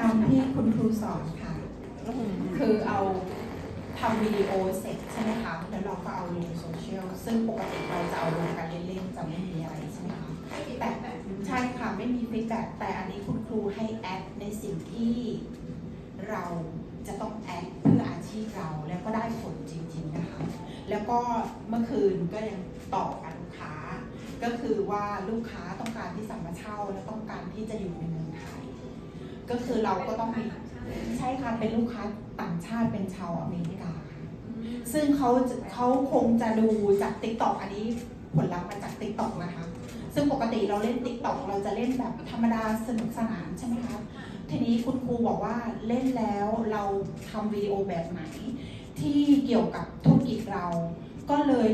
ตามพี่คุณครูสอนค่ะ คือเอาทำวิดีโอเสร็จใช่ไหมคะแล้วเราก็เอาลงโซเชียลซึ่งปกติเราจะเอาลงกันเล่นๆจะไม่มีอะไรใช่ไหมคะแต่ใช่ค่ะไม่มีฟีดแบ็กแต่อันนี้คุณครูให้แอดในสิ่งที่เราจะต้องแอดเพื่ออาชีพเราแล้วก็ได้ผลจริงๆนะคะ แล้วก็เมื่อคืนก็ยังต่อกับลูกค้า ก็คือว่าลูกค้าต้องการที่สั่งมาเช่า และต้องการที่จะอยู่ในเมืองไทย ก็คือเราก็ต้องมีใช่ค่ะเป็นลูกค้าต่างชาติเป็นชาวอเมริกา ซึ่งเขาเขาคงจะดูจากติ๊กต็อกอันนี้ผลลัพธ์มาจากติ๊กต็อกนะคะ ซึ่งปกติเราเล่นติ๊กต็อกเราจะเล่นแบบธรรมดาสนุกสนานใช่ไหมคะทีนี้คุณครูบอกว่าเล่นแล้วเราทำวิดีโอแบบไหน ที่เกี่ยวกับธุรกิจเราก็เลย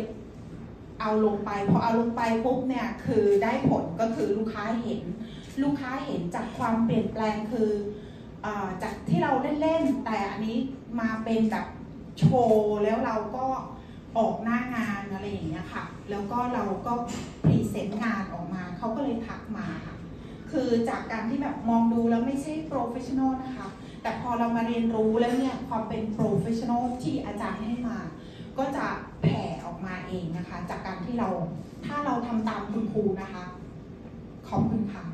เอาลงไปพอเอาลงไปปุ๊บเนี่ยคือได้ผลก็คือลูกค้าเห็น ลูกค้าเห็นจากความเปลี่ยนแปลงคืออจากที่เราเล่นๆแต่อันนี้มาเป็นแบบโชว์แล้วเราก็ออกหน้างานอะไรอย่างเงี้ยค่ะ แล้วก็เราก็พรีเซนต์งานออกมา เขาก็เลยทักมาค่ะ คือจากการที่แบบมองดูแล้วไม่ใช่โปรเฟชชั่นอลนะคะ แต่พอเรามาเรียนรู้แล้วเนี่ยความเป็นโปรเฟชชั่นอลที่อาจารย์ให้มา ก็จะแผ่ อกมาเองนะคะ จากการที่เราถ้าเราทำตามคุณครูนะคะ ขอบคุณค่ะ